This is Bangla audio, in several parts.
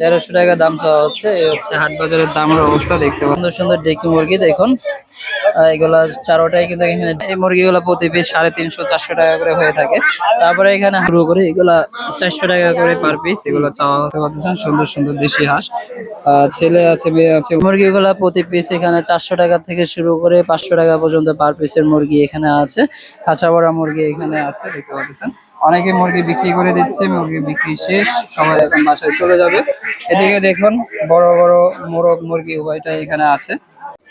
তেরোশো টাকা দাম চাওয়া হচ্ছে। এই হচ্ছে হাট বাজারের দামের অবস্থা দেখতে সুন্দর সুন্দর ডেকি মুরগি, দেখুন। এগুলা চারোটাই কিন্তু এখানে এই মুরগিগুলো প্রতি পিস সাড়ে তিনশো, চারশো টাকা করে হয়ে থাকে। তারপরে এখানে শুরু করে, এগুলা চারশো টাকা করে পার পিস এগুলো চাওয়া পারতেছেন সুন্দর সুন্দর দেশি হাঁস। ছেলে আছে, মেয়ে আছে। মুরগিগুলা প্রতি পিস এখানে চারশো টাকা থেকে শুরু করে পাঁচশো টাকা পর্যন্ত পার পিসের মুরগি এখানে আছে। খাঁচা বড়া মুরগি এখানে আছে, দেখতে পাচ্ছেন। অনেকে মুরগি বিক্রি করে দিচ্ছে মুরগি বিক্রি শেষ সবাই এখন বাসায় চলে যাবে। এদিকে দেখুন বড় বড় মোরগ মুরগি উভয়টা এখানে আছে।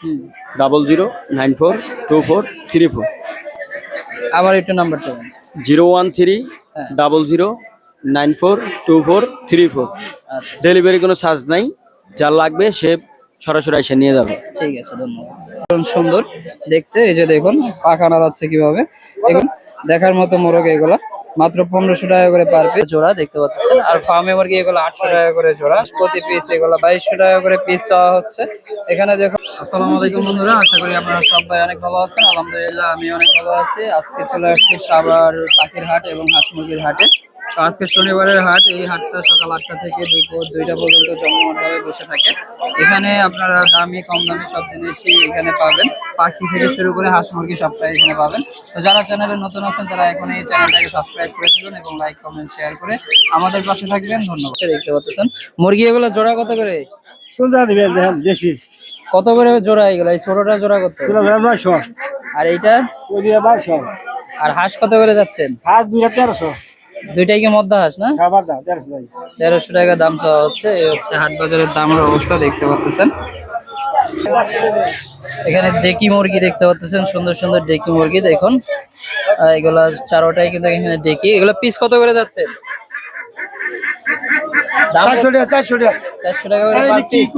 হুম। Double zero nine four two four three four. আবার একটু নাম্বারটা জিরো ওয়ান থ্রি হ্যাঁ। Double zero nine four two four three four. আচ্ছা। ডেলিভারি কোনো চার্জ নাই যা লাগবে সে সরাসরি এসে নিয়ে যাবে। ঠিক আছে ধন্যবাদ। সুন্দর দেখতে এই যে দেখুন পাখা নাড়াচ্ছে কীভাবে। দেখুন দেখার মতো মোরগ এগুলা। মাত্র পনেরোশো টাকা করে পার পিস জোড়া দেখতে পাচ্ছেন। আর ফার্মে মুরগি এগুলো আটশো টাকা করে জোড়া। প্রতি পিস এগুলো বাইশশো টাকা করে পিস চাওয়া হচ্ছে। এখানে দেখো আসসালামু আলাইকুম বন্ধুরা, আশা করি আপনারা সবাই অনেক ভালো আছেন। আলহামদুলিল্লাহ, আমি অনেক ভালো আছি। আজকে চলে আসছি সাবার পাখির হাট এবং হাঁস মুরগির হাটে। তো আজকে শনিবারের হাট এই হাটটা সকাল আটটা থেকে দুপুর দুইটা পর্যন্ত জমজমাটভাবে বসে থাকে। এখানে আপনারা দামি কম দামি সব জিনিসই এখানে পাবেন। পাখি থেকে শুরু করে হাঁস মুরগি সবটাই এখানে পাবেন। তো যারা চ্যানেলে নতুন আছেন তারা এখন এই চ্যানেলটাকে সাবস্ক্রাইব করে দেবেন এবং লাইক কমেন্ট শেয়ার করে আমাদের পাশে থাকবেন। ধন্যবাদ। দেখতে পাচ্ছেন। মুরগি এগুলো জোড়া কত করে? দেশি। কত করে জোড়া এগুলো? এই ছোটটা জোড়া কত? ছিল আর এইটা? আর হাঁস কত করে যাচ্ছেন? হাত দুইটা তেরোশো। দুইটাই কি মধ্যে হাঁস না? খাবার দাও তেরোশো টাকা। দাম চাওয়া হচ্ছে। এই হচ্ছে হাট বাজারের দামের অবস্থা দেখতে পাচ্ছেন এখানে ডেকি মুরগি দেখতে পাচ্ছেন সুন্দর সুন্দর ডেকি মুরগি দেখুন। এগুলা চারোটাই কিন্তু এখানে ডেকি। এগুলো পিস কত করে যাচ্ছে? চারশো টাকা চারশো টাকা করে পার পিস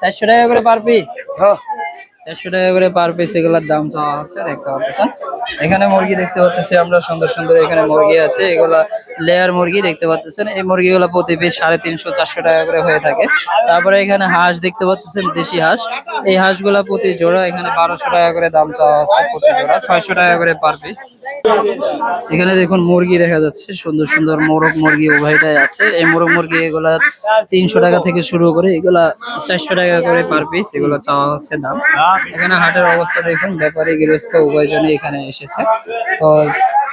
চারশো টাকা করে পার পিস হ্যাঁ। চারশো টাকা করে পার পিস এগুলোর দাম চাওয়া হচ্ছে, দেখতে পাচ্ছেন। এখানে মুরগি দেখতে পাচ্ছি আমরা, সুন্দর সুন্দর এখানে মুরগি আছে, এগুলা লেয়ার মুরগি দেখতে পাচ্ছেন এই মুরগিগুলো প্রতি পিস সাড়ে তিনশো, চারশো টাকা করে হয়ে থাকে। তারপরে এখানে হাঁস দেখতে পাচ্ছেন দেশি হাঁস। এই হাঁসগুলা প্রতি জোড়া এখানে বারোশো টাকা করে দাম চাওয়া হচ্ছে প্রতি জোড়া, ছয়শো টাকা করে পার পিস এখানে দেখুন মুরগি দেখা যাচ্ছে, সুন্দর সুন্দর মোরগ মুরগি উভয়টাই আছে। এই মোরগ মুরগি এগুলা তিনশো টাকা থেকে শুরু করে, এগুলা চারশো টাকা করে পার পিস এগুলো চাওয়া হচ্ছে দাম। এখানে হাটের অবস্থা দেখুন, ব্যাপারী গৃহস্থ উভয়জনই এখানে এসেছে। তো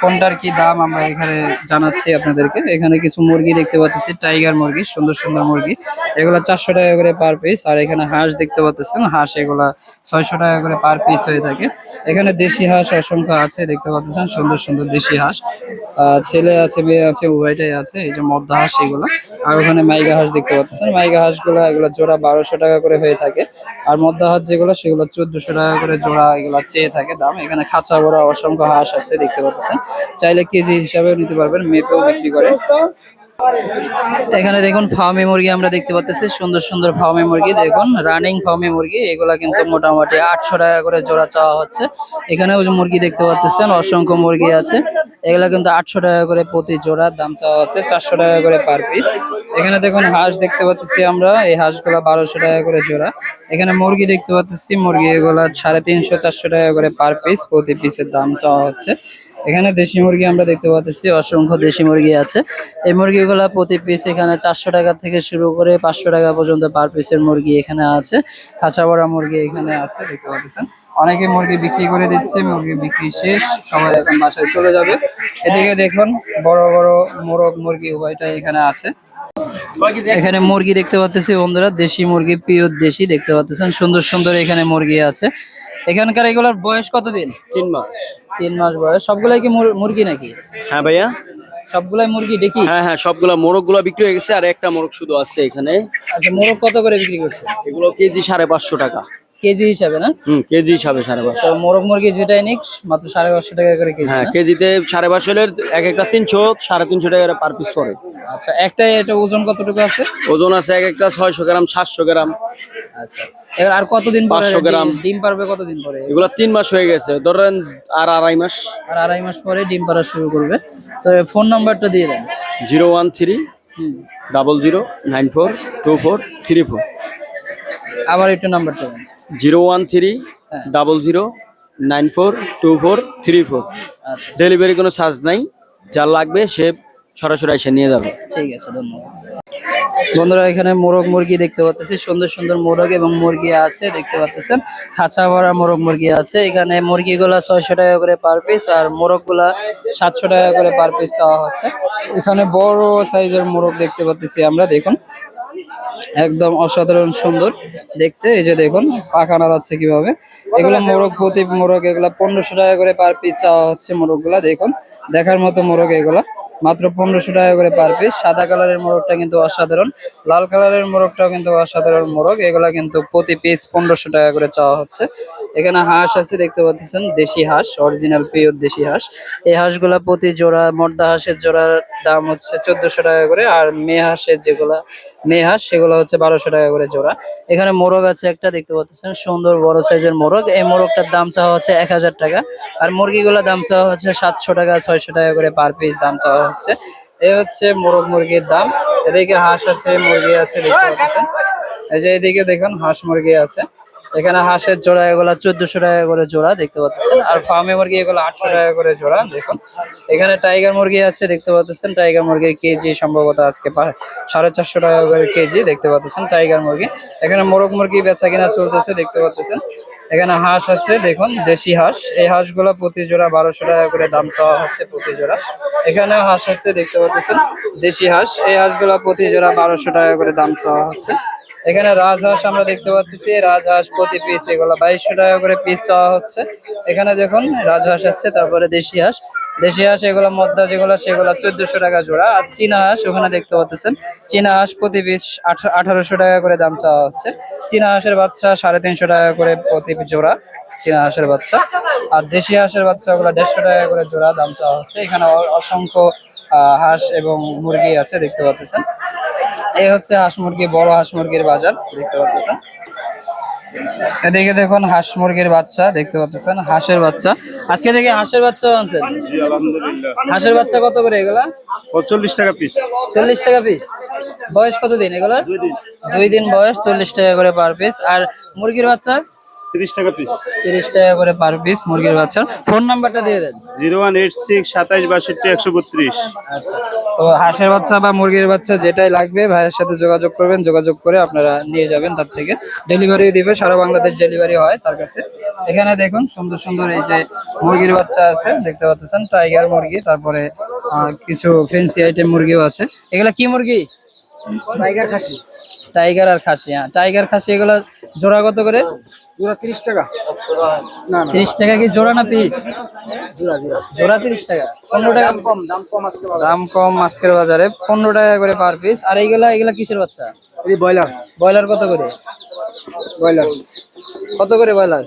কোনটার কি দাম আমরা এখানে জানাচ্ছি আপনাদেরকে। এখানে কিছু মুরগি দেখতে পাচ্ছি, টাইগার মুরগি, সুন্দর সুন্দর মুরগি। এগুলো চারশো টাকা করে পার পিস আর এখানে হাঁস দেখতে পাচ্ছেন, হাঁস এগুলা ছয়শো টাকা করে পার পিস হয়ে থাকে। এখানে দেশি হাঁস অসংখ্য আছে, দেখতে পাচ্ছেন সুন্দর সুন্দর দেশি হাঁস। ছেলে আছে, মেয়ে আছে, উভয়টাই আছে, এই যে মদ্দা হাঁস এগুলো। আর ওখানে মাইগা হাঁস দেখতে পাচ্ছেন। মাইগা হাঁসগুলো, এগুলো জোড়া বারোশো টাকা করে হয়ে থাকে। আর মদ্দা হাঁস যেগুলো, সেগুলো চোদ্দশো টাকা করে জোড়া এগুলো চেয়ে থাকে দাম। এখানে খাঁচা বড়া অসংখ্য হাঁস আছে, দেখতে পাচ্ছেন। চাইলে কেজি হিসাবেও নিতে পারবেন, মেপেও বিক্রি করে। এখানে দেখুন ফার্মি মুরগি আমরা দেখতে পাচ্ছি সুন্দর সুন্দর ফার্মি মুরগি, দেখুন, রানিং ফার্মি মুরগি, এগুলা কিন্তু মোটামুটি আটশো টাকা করে জোড়া চাওয়া হচ্ছে। এখানেও মুরগি দেখতে পাচ্ছেন অসংখ্য মুরগি আছে, এগুলা কিন্তু আটশো টাকা করে প্রতি জোড়ার দাম চাওয়া হচ্ছে, চারশো টাকা করে পার পিস। এখানে দেখুন হাঁস দেখতে পাচ্ছি আমরা, এই হাঁসগুলা বারোশো টাকা করে জোড়া। এখানে মুরগি দেখতে পাচ্ছি মুরগি এগুলা সাড়ে তিনশো, চারশো টাকা করে পার পিস প্রতি পিসের দাম চাওয়া হচ্ছে। এখানে দেশি মুরগি আমরা দেখতে পাচ্ছি, অসংখ্য দেশি মুরগি আছে। এই মুরগিগুলা প্রতি পিস এখানে চারশো টাকা থেকে শুরু করে পাঁচশো টাকা পর্যন্ত পার পিসের মুরগি এখানে আছে। খাঁচা মুরগি এখানে আছে, দেখতে পাচ্ছেন। অনেকে মুরগি বিক্রি করে দিচ্ছে, মুরগি বিক্রি শেষ, সবাই এখন বাসায় চলে যাবে। এদিকে দেখুন, বড় বড় মোরগ মুরগি উভয়টাই এখানে আছে। এখানে মুরগি দেখতে পাচ্ছি বন্ধুরা, দেশি মুরগি, পিওর দেশি দেখতে পাচ্ছেন সুন্দর সুন্দর এখানে মুরগি আছে। এখানকার এগুলোর বয়স কতদিন? তিন মাস। তিন মাস বয়স। সবগুলাই কি মুর- মুরগি নাকি? হ্যাঁ ভাইয়া। সবগুলাই মুরগি দেখি? হ্যাঁ হ্যাঁ সবগুলা মোরগগুলা বিক্রি হয়ে গেছে আর একটা মোরগ শুধু আছে এখানে। আচ্ছা মোরগ কত করে বিক্রি করছে এগুলো কেজি সাড়ে পাঁচশো টাকা। কেজি হিসাবে না? কেজি হিসাবে সাড়ে পাঁচশো। মোরগ মুরগি যেটাই নিক মাত্র সাড়ে পাঁচশো টাকা করে কেজি হ্যাঁ কেজিতে সাড়ে পাঁচশো এক একটা তিনশো সাড়ে তিনশো টাকা পার পিস পড়ে। আচ্ছা একটা এটা ওজন কতটুকু আছে? ওজন আছে এক একটা ছয়শো গ্রাম সাতশো গ্রাম। আচ্ছা এবার আর কতদিন পরে 500 গ্রাম। ডিম- পারবে কতদিন পরে? এগুলো তিন মাস হয়ে গেছে ধরেন আর আড়াই মাস। আর আড়াই মাস পরে ডিম পাড়া শুরু করবে। তো ফোন নাম্বারটা দিয়ে দেন। জিরো ওয়ান থ্রি হুম। Double zero nine four two four three four. আবার একটু নাম্বারটা দেন। জিরো ওয়ান থ্রি হ্যাঁ। Double zero nine four two four three four. আচ্ছা। ডেলিভারি কোনো চার্জ নাই। যা লাগবে সে সরাসরি এসে নিয়ে যাবে। ঠিক আছে ধন্যবাদ। বন্ধুরা এখানে মোরগ মুরগি দেখতে পাচ্ছি সুন্দর সুন্দর মোরগ এবং মুরগি আছে দেখতে পাচ্ছেন খাঁচা ভরা মোরগ মুরগি আছে। এখানে মুরগিগুলা ছয়শো টাকা করে পার পিস আর মোরগগুলা সাতশো টাকা করে পার পিস চাওয়া হচ্ছে। এখানে বড় সাইজের মোরগ দেখতে পাচ্ছি আমরা দেখুন। একদম অসাধারণ সুন্দর দেখতে। এই যে দেখুন পাখা নাড়াচ্ছে কীভাবে। এগুলো মোরগ, প্রতি মোরগ এগুলো পনেরোশো টাকা করে পার পিস চাওয়া হচ্ছে মোরগগুলা দেখুন। দেখার মতো মোরগ এগুলা। মাত্র পনেরোশো টাকা করে পার পিস সাদা কালারের মোরগটা কিন্তু অসাধারণ। লাল কালারের মোরগটাও কিন্তু অসাধারণ মোরগ। এগুলা কিন্তু প্রতি পিস পনেরোশো টাকা করে চাওয়া হচ্ছে। এখানে হাঁস আছে, দেখতে পাচ্ছেন, দেশি হাঁস অরিজিনাল পিওর দেশি হাঁস। এই হাঁসগুলা প্রতি জোড়া মর্দা হাঁসের জোড়ার দাম হচ্ছে চোদ্দশো টাকা করে, আর মেয়ে হাঁসের যেগুলা, মেয়ে হাঁস, সেগুলো হচ্ছে বারোশো টাকা করে জোড়া। এখানে মোরগ আছে একটা, দেখতে পাচ্ছেন, সুন্দর বড় সাইজের মোরগ। এই মোরগটার দাম চাওয়া হচ্ছে এক হাজার টাকা, আর মুরগিগুলোর দাম চাওয়া হচ্ছে সাতশো টাকা, ছয়শো টাকা করে পার পিস দাম চাওয়া হচ্ছে। এ হচ্ছে মোরগ মুরগির দাম। এদিকে হাঁস আছে, মুরগি আছে, দেখতে পাচ্ছেন। এই যে এদিকে দেখুন, হাঁস মুরগি আছে। এখানে হাঁসের জোড়া, এগুলা চোদ্দশো টাকা করে জোড়া দেখতে পাচ্ছেন। আর ফার্মে মুরগি, এগুলো আটশো টাকা করে জোড়া, দেখুন। এখানে টাইগার মুরগি আছে, দেখতে পাচ্ছেন। টাইগার মুরগির কেজি সম্ভবত আজকে সাড়ে চারশো টাকা করে কেজি দেখতে পাচ্ছেন টাইগার মুরগি। এখানে মোরগ মুরগি বেচা কিনা চলতেছে, দেখতে পাচ্ছেন। এখানে হাঁস আছে, দেখুন, দেশি হাঁস। এই হাঁসগুলো প্রতি জোড়া বারোশো টাকা করে দাম চাওয়া হচ্ছে প্রতি জোড়া। এখানেও হাঁস আছে, দেখতে পাচ্ছেন, দেশি হাঁস। এই হাঁসগুলো প্রতি জোড়া বারোশো টাকা করে দাম চাওয়া হচ্ছে। এখানে রাজহাঁস আমরা দেখতে পাচ্ছি, রাজহাঁস প্রতি পিস এগুলো। বাইশশো টাকা করে পিস চাওয়া হচ্ছে। এখানে দেখুন, রাজহাঁস আছে তারপরে দেশি হাঁস। দেশি হাঁস এগুলো, মদ্দা যেগুলো, সেগুলো চোদ্দশো টাকা জোড়া। আর চীনা হাঁস ওখানে দেখতে পাচ্ছেন। চীনা হাঁস প্রতি পিস আঠারোশো টাকা করে দাম চাওয়া হচ্ছে। চীনা হাঁসের বাচ্চা সাড়ে তিনশো টাকা করে প্রতি জোড়া, চীনা হাঁসের বাচ্চা। আর দেশি হাঁসের বাচ্চা ওগুলো দেড়শো টাকা করে জোড়া দাম চাওয়া হচ্ছে। এখানে অসংখ্য হাঁস এবং মুরগি আছে, দেখতে পাচ্ছেন। এই হচ্ছে হাঁস মুরগি বড় হাঁস মুরগির বাজার দেখতে পাচ্ছেন। এদিকে দেখুন হাঁস মুরগির বাচ্চা দেখতে পাচ্ছেন হাঁসের বাচ্চা। আজকে থেকে হাঁসের বাচ্চা আনছেন? জি আলহামদুলিল্লাহ। হাঁসের বাচ্চা কত করে এগুলা? চল্লিশ টাকা পিস চল্লিশ টাকা পিস বয়স কত দিন এগুলা? দুই দিন। বয়স চল্লিশ টাকা করে পার পিস আর মুরগির বাচ্চা? তিরিশ টাকা পিস তিরিশ টাকা করে পার পিস মুরগির বাচ্চা। ফোন নাম্বারটা দিয়ে দেন। জিরো ওয়ান এইট সিক্স সাতাইশ বাষট্টি একশো বত্রিশ। আচ্ছা। তো হাঁসের বাচ্চা বা মুরগির বাচ্চা যেটাই লাগবে ভাইয়ের সাথে যোগাযোগ করবেন যোগাযোগ করে আপনারা নিয়ে যাবেন তার থেকে। ডেলিভারি দিবে সারা বাংলাদেশ ডেলিভারি হয় তার কাছে। এখানে দেখুন সুন্দর সুন্দর এই যে মুরগির বাচ্চা আছে দেখতে পাচ্ছেন টাইগার মুরগি তারপরে আহ, কিছু ফেন্সি আইটেম মুরগিও আছে। এগুলা কি মুরগি? টাইগার খাসি। টাইগার আর খাসি হ্যাঁ। টাইগার খাসি এগুলা জোড়া কত করে? জোড়া তিরিশ টাকা। না তিরিশ টাকা কি জোড়া না পিস? জোড়া জোড়া। জোড়া তিরিশ টাকা। পনেরো টাকা? কম দাম কম আজকে দাম কম আজকের বাজারে। পনেরো টাকা করে পার পিস। আর এইগুলা এগুলা কিসের বাচ্চা? এই ব্রয়লার। ব্রয়লার কত করে? ব্রয়লার। কত করে ব্রয়লার?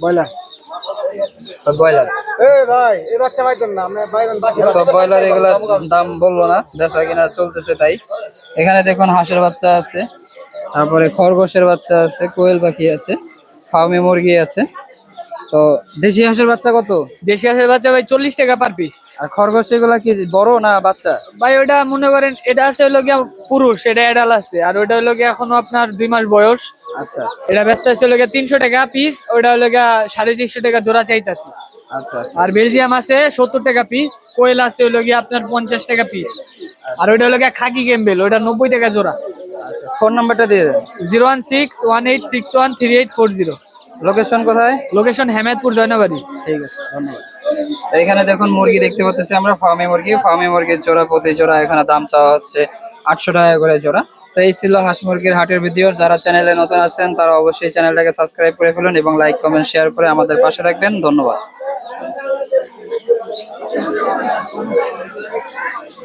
ব্রয়লার। ব্রয়লার? ভাই এই বাচ্চা ভাই না আমরা ভাই বাসি সব ব্রয়লার এগুলা দাম বলব না। বেচা কিনা চলতেছে তাই। এখানে দেখুন হাঁসের বাচ্চা আছে তারপরে খরগোশের বাচ্চা আছে কোয়েল পাখি আছে ফার্মে মুরগি আছে। তো দেশি হাঁসের বাচ্চা কত? দেশি হাঁসের বাচ্চা ভাই চল্লিশ টাকা পার পিস আর খরগোশ এগুলা কি বড় না বাচ্চা? ভাই ওটা মনে করেন এটা আছে হলো গিয়া পুরুষ এটা এডাল আছে। আর ওটা হলো গিয়া এখনও আপনার দুই মাস বয়স। আচ্ছা। এটা ব্যস্ত আছে হলো গিয়া তিনশো টাকা পিস ওটা হলো গিয়া সাড়ে চারশো টাকা জোড়া চাইতাছি। আচ্ছা আচ্ছা। আর বেলজিয়াম আছে সত্তর টাকা পিস কোয়েল আছে হলো গিয়া আপনার পঞ্চাশ টাকা পিস আর ওটা হলো খাকি গেম্বেল ওটা নব্বই টাকা জোড়া। আচ্ছা ফোন নাম্বারটা দিয়ে দেন। Zero one six one eight six one three eight four zero. Location কোথায়? লোকেশন হেমায়তপুর জয়নাবাড়ি ঠিক আছে ধন্যবাদ। এখানে দেখুন মুরগি দেখতে পাচ্ছি আমরা ফার্মে মুরগি। ফার্মে মুরগির জোড়া প্রতি জোড়া এখানে দাম চাওয়া হচ্ছে আটশো টাকা করে জোড়া। তো এই ছিল হাঁস মুরগির হাটের ভিডিও যারা চ্যানেলে নতুন আছেন তারা অবশ্যই চ্যানেলটাকে সাবস্ক্রাইব করে ফেলুন এবং লাইক কমেন্ট শেয়ার করে আমাদের পাশে রাখবেন ধন্যবাদ।